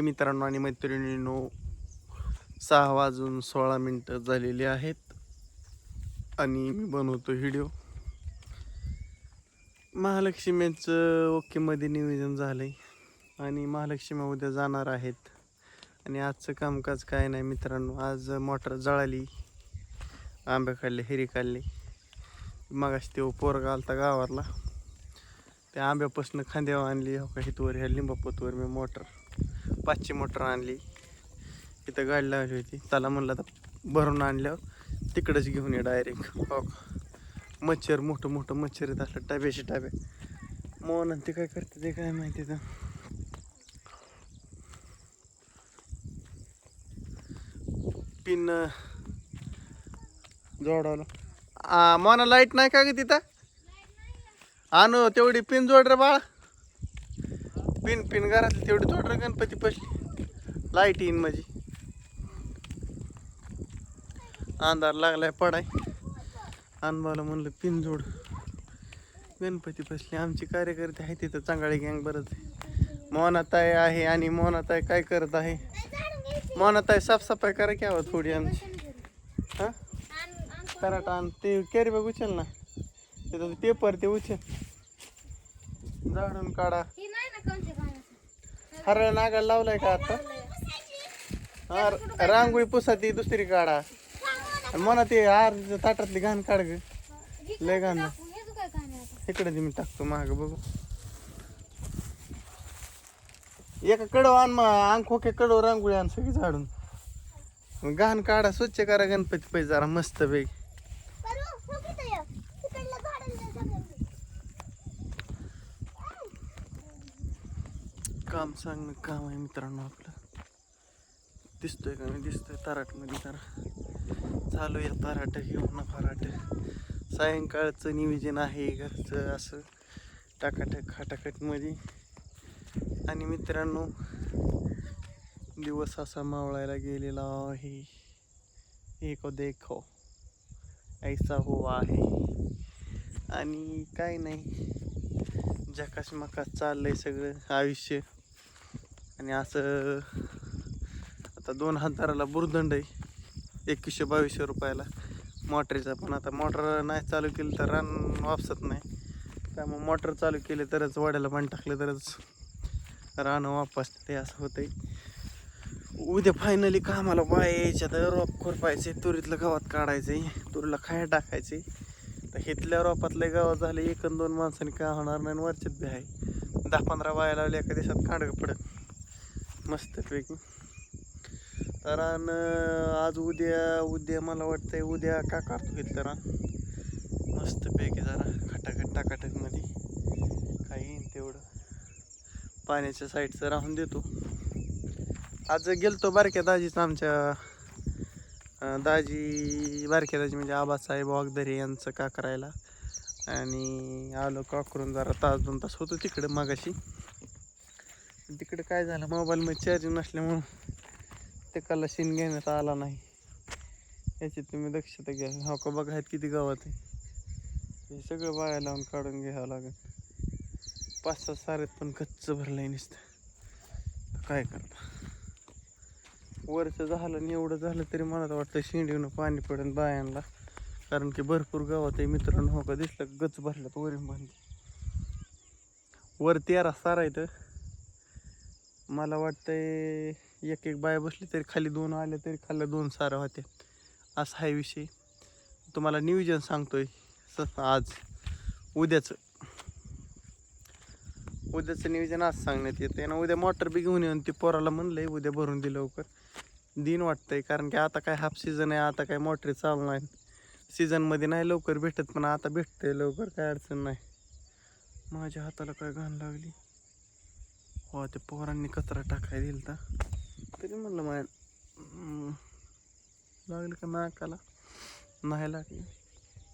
मित्रांनो आणि मैत्रिणींनो सहा वाजून सोळा मिनटं झालेली आहेत आणि मी बनवतो व्हिडिओ. महालक्ष्मीचं ओकेमध्ये नियोजन झालं आहे आणि महालक्ष्मी उद्या जाणार आहेत. आणि आजचं कामकाज काय नाही मित्रांनो आज मोटर जळाली आंबे काढले हिरी काढले मगाशी ते पोरगा आलता गावाला त्या आंब्यापासून खांद्यावर आणली हो का हितवर ह्या लिंबापतवर मी मोटर. पाचशे मोटर आणली. इथं गाडी लावली होती. त्याला म्हणलं आता भरून आणल्यावर तिकडंच घेऊन ये डायरेक्ट हो मच्छर मोठं मोठं मच्छर येत असलं टाब्याशी टाब्या. मोहन ते काय करते ते काय माहिती तर पिन जोडवलं. आ, मोना लाइट नाही का ग तिथं? आणू तेवढी पिन जोड रे बाळा. पिन पिन घरातली तेवढी थोडं गणपती पसली लाइट येईन माझी. अंधार लागलाय पडाय. अनबाला म्हणलं पिन जोड. गणपती बसले आमचे कार्यकर्ते आहे तिथं चांगले गँग बरंच मोहनाताई आहे आणि मोहनाताई काय करत आहे? मोहनाताई साफसफाई करा की हवं थोडी आमची. हा? कराटा आण ते कॅरी बघ उचल ना. तिथं पेपर ते उचल. झाडून काढा. हरळ नागाला लावलाय का आता? हा रांगोळी पुसा ती दुसरी काढा. आणि म्हणा ते आर ताटातली घाण काढ ग. लय घाण इकडे मी टाकतो माग बघू. एका कडव आण मग अंग खोके कडव रांगोळी आण सगळी झाडून. घाण काढा स्वच्छ करा गणपती पैसे जरा मस्त पैकी. काम सांगणं काम आहे मित्रांनो आपलं. दिसतोय का मी दिसतोय ताराटमध्ये जरा. चालू आहे तराट ना फराट. सायंकाळचं नियोजन आहे घरचं असं. टाकाटक खाटाकटमध्ये. आणि मित्रांनो दिवस असा मावळायला गेलेला आहे. एक देखो ऐसा हो. आहे आणि काय नाही. जकास मकास चाललंय सगळं आयुष्य. आणि असं आता दोन हजाराला बुरदंड आहे. एकवीसशे बावीसशे रुपयाला. मोटरीचा पण आता मोटर नाही चालू केली तर रान वापसत नाही. त्यामुळे मोटर चालू केले तरच वाड्याला पाणी टाकलं तरच रान वापसते ते असं होतंय. उद्या फायनली कामाला बायाच्या तर रोप खुरपायचे तुरीतलं गवत काढायचे तुरीला खाया टाकायचे. तर हिथल्या रोपातले गावात झाले एक दोन माणसांनी का होणार नाही आणि वरच्यात बी आहे. दहा पंधरा बाया लावले एका दिवसात काढ पडत. मस्तपैकी तर आणि आज उद्या उद्या मला वाटतंय उद्या का काढतो घेतलं रान मस्तपैकी जरा खटाखट टाकाटकमध्ये काही येईन तेवढं. पाण्याच्या साईडचं राहून देतो. आज गेलतो बारक्या दाजीचं आमच्या दाजी बारक्या दाजी म्हणजे आबासाहेब वागदरे यांचं का करायला. आणि आलो काकरून जरा तास दोन तास होतो तिकडे मागाशी. इकडे काय झालं मोबाईलमध्ये चार्जिंग नसल्यामुळं ते कला सीन घेण्यात आला नाही. याची तुम्ही दक्षता घ्या. हो का बघा आहेत किती गावात आहे. हे सगळं बाया लावून काढून घ्यावं लागेल. पाच सात सारेत पण कच्च भरलंय नुसतं. काय करता? वरचं झालं आणि एवढं झालं तरी मला तर वाटतं शेंडीनं पाणी पडेल बायांना. कारण की भरपूर गावात आहे मित्रांनो. हो का दिसलं गच भरल्यात वरून बांधली. वर तेरा सारा इथं. मला वाटतंय एक एक बाया बसली तरी खाली दोन आले तरी खाली दोन सारा होते असा आहे विषय. तुम्हाला नियोजन सांगतोय. आज उद्याचं. उद्याचं नियोजन आज सांगण्यात येते ना उद्या मोटर बी घेऊन येऊन ते पोराला म्हणलंय उद्या भरून दिलं लवकर. दिन वाटतंय कारण की आता काय हाफ सीझन आहे आता काय मोटरी चालू नाही. सीझनमध्ये नाही लवकर भेटत पण आता भेटतंय लवकर काय अडचण नाही. माझ्या हाताला काय घाण लागली. हो ते पोरांनी कचरा टाकाय दिल तर तरी म्हणलं माय हम्म, लागलं का नाकाला? नाही लागली.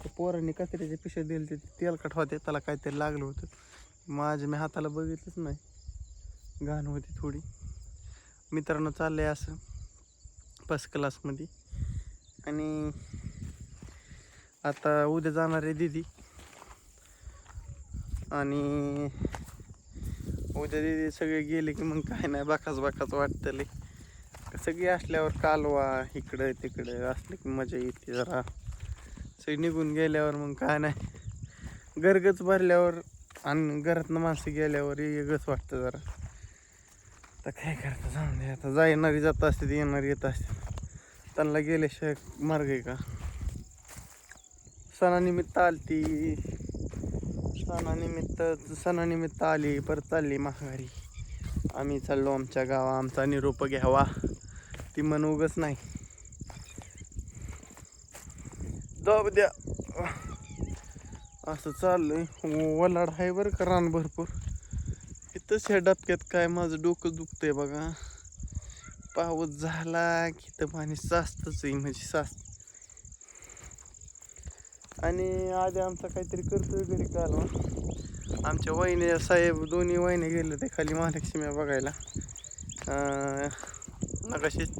ते पोरांनी कचऱ्याचे पिशे दिले ते तेलकट होते त्याला काहीतरी लागलं होतं. माझ्या मी हाताला बघितलंच नाही. घाण होती थोडी. मित्रांनो चाललं आहे असं फर्स्ट क्लासमध्ये आणि आता उद्या जाणार आहे दिदी. आणि उद्या ते सगळे गेले की मग काय नाही बाकाच बाकाच वाटतले सगळी असल्यावर कालवा इकडं तिकडं असले की मजा येते जरा. सगळी निघून गेल्यावर मग काय नाही. गरगच भरल्यावर आणि घरातनं माणसं गेल्यावर वेगळंच वाटतं जरा. आता काय करता जाऊन दे आता जाणारी जात असते येणारी येत असते. त्यांना गेल्याशिवाय मार्ग आहे का? सणानिमित्त आलती. सणानिमित्त सणानिमित्त आली परत चालली माघारी. आम्ही चाललो आमच्या गावा आमचा निरोप घ्यावा. ती मन उगच नाही. जाऊ द्या. असं चाललंय. हो, वलाड आहे बरं का रान भरपूर. इथंच ह्या डबक्यात काय माझं डोकं दुखतंय बघा. पाऊस झाला की तर पाणी साचतच आहे म्हणजे साचत आणि आधी आमचा काहीतरी करतोय घरी कालवा आमच्या वहिनी साहेब दोन्ही वहिनी गेले होते खाली महालक्ष्मी बघायला. नकाशीच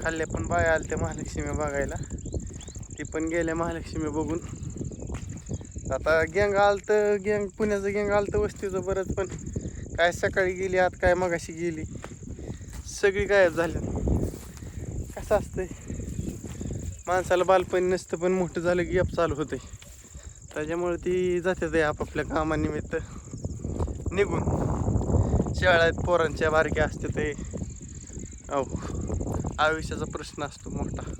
खाल्ल्या पण बाया आल्या त्या महालक्ष्मी बघायला. ती पण गेल्या महालक्ष्मी बघून. आता गँग आलतं गँग पुण्याचं गँग आलतं वस्तीचं बरंच पण. काय सकाळी गेली आत काय मगाशी गेली. सगळी गायब झाल्या कसं असतंय? माणसाला बालपणी नसतं पण मोठं झालं की गॅप चालू होते त्याच्यामुळे ती जाते आपापल्या कामानिमित्त. निघून. शाळेत पोरांच्या बारक्या असते ते. अहो आयुष्याचा प्रश्न असतो मोठा.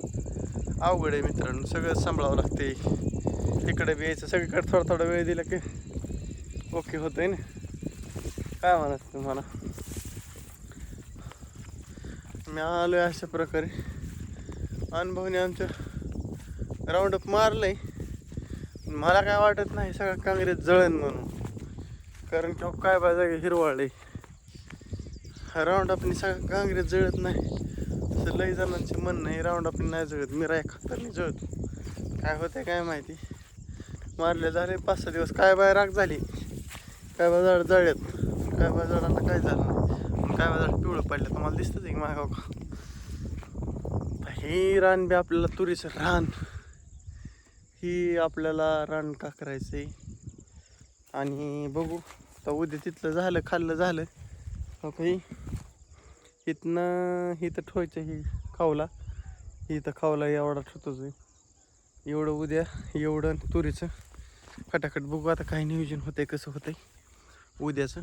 अवघड आहे मित्रांनो सगळं सांभाळावं लागते तिकडे बी यायचं सगळीकडे थोडा थोडा वेळ दिला की ओके होतंय ना? काय म्हणत तुम्हाला? मी आलो अशा प्रकारे. अनुभवने आमचं राऊंडअप मारलंय. मला काय वाटत नाही सगळं काँग्रेस जळण म्हणून. कारण की काय बाजा आहे राऊंडअपनी सगळं काँग्रेस जळत नाही. असं लई जणांचे म्हणणं आहे राऊंडअपनी नाही जळत मी राय खातरनी जळतो. काय होते काय माहिती. मारले झाले पाच सहा दिवस. काय बाय राग झाली? काय बा जळत काय बा झाडांना काय झालं नाही? काय बा पिवळं पडलं? तुम्हाला दिसतंच आहे माझ्या का? हे रान बी आपल्याला तुरीचं रान. ही आपल्याला रान का करायचं आहे आणि बघू तर उद्या तिथलं झालं खाल्लं झालं. काही इथनं इथं ठेवायचं ही खावला इथं खावला एवढा ठेवतोच आहे एवढं उद्या एवढं तुरीचं. खटाखट बघू आता काय नियोजन होतंय कसं होतंय. उद्याचं.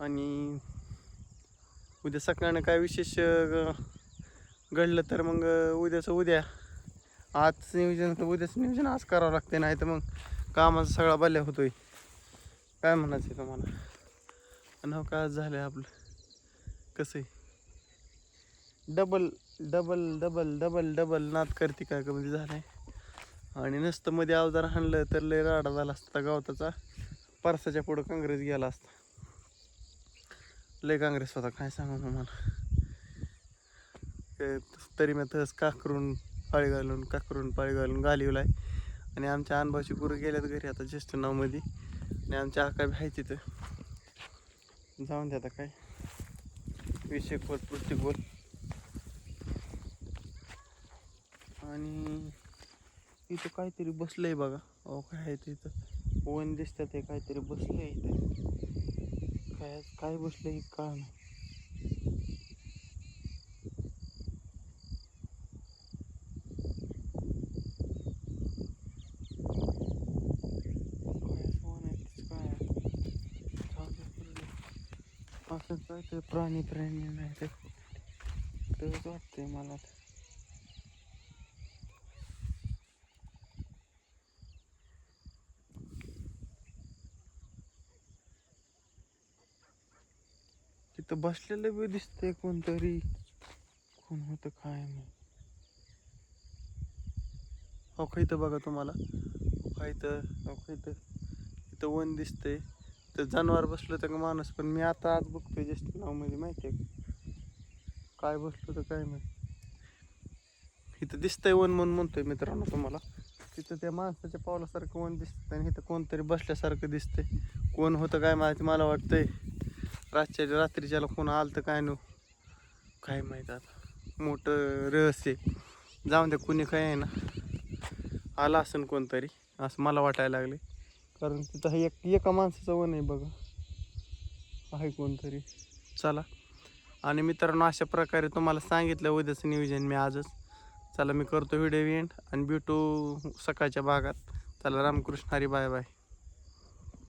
आणि उद्या सकाळनं काय विशेष घडलं तर मग उद्याचं उद्या. आजचं नियोजन उद्याचं नियोजन आज करावं लागते नाही तर मग कामाचा सगळा बल्ल्या होतोय. काय म्हणायचं तुम्हाला? आणि हो, का आज झालं आपलं? कसं आहे? Double double double double double नाद करते काय कमी म्हणजे झालं आहे आणि नसतं मध्ये अवजार हाणलं तर लय राडा झाला असता गावताचा. परसाच्या पुढं काँग्रेस गेला असता. लय काँग्रेस होता काय सांगू तुम्हाला? तरी मी तस काकरून पाळी घालून काकरून पाळी घालून घालिवलाय आणि आमच्या अनभाची गुरु गेल्यात घरी आता ज्येष्ठ नावमध्ये. आणि आमच्या आका बी आहे तिथं जाऊन द्या आता काय. विषय खोल पृष्टी खोल. आणि इथं काहीतरी बसलंय बघा. अहो काय आहे ते इथं? वन दिसतात ते काहीतरी बसलंय इथं. काय काय बसलंय का नाही काय फोन आहे तेच काय आहे? जाऊ दे, करू दे. असं काय ते प्राणी प्राणी नाही ते तेच वाटतंय मला तिथं बसलेलं बी दिसतंय कोणतरी. कोण होतं काय नाही. हो इथं बघा तुम्हाला. हो इथं हो इथं इथं वन दिसतंय. तर जनावर बसलं तर का माणूस पण मी आता आज बघतोय ज्येष्ठ नावमध्ये माहिती आहे काय बसलो तर काय माहिती. इथं दिसतंय वन म्हणून म्हणतोय मित्रांनो तुम्हाला. तिथं त्या माणसाच्या पावलासारखं वन दिसतं आणि इथं कोणतरी बसल्यासारखं दिसतंय. कोण होतं काय माहिती मला वाटतंय. रातच्या रात्रीच्याला कोण आलं तर काय नो काय माहीत आता. मोठं रहस्य जाऊन द्या कुणी काय आहे ना. आला असेल कोणतरी असं मला वाटायला लागले कारण तिथं हे एक एका माणसाचं वन आहे बघा. आहे कोणतरी. चला. आणि मित्रांनो अशा प्रकारे तुम्हाला सांगितलं उद्याचं नियोजन मी आजच. चला मी करतो व्हिडिओ एंड आणि भेटू सकाळच्या भागात. चला रामकृष्ण हरी बाय बाय.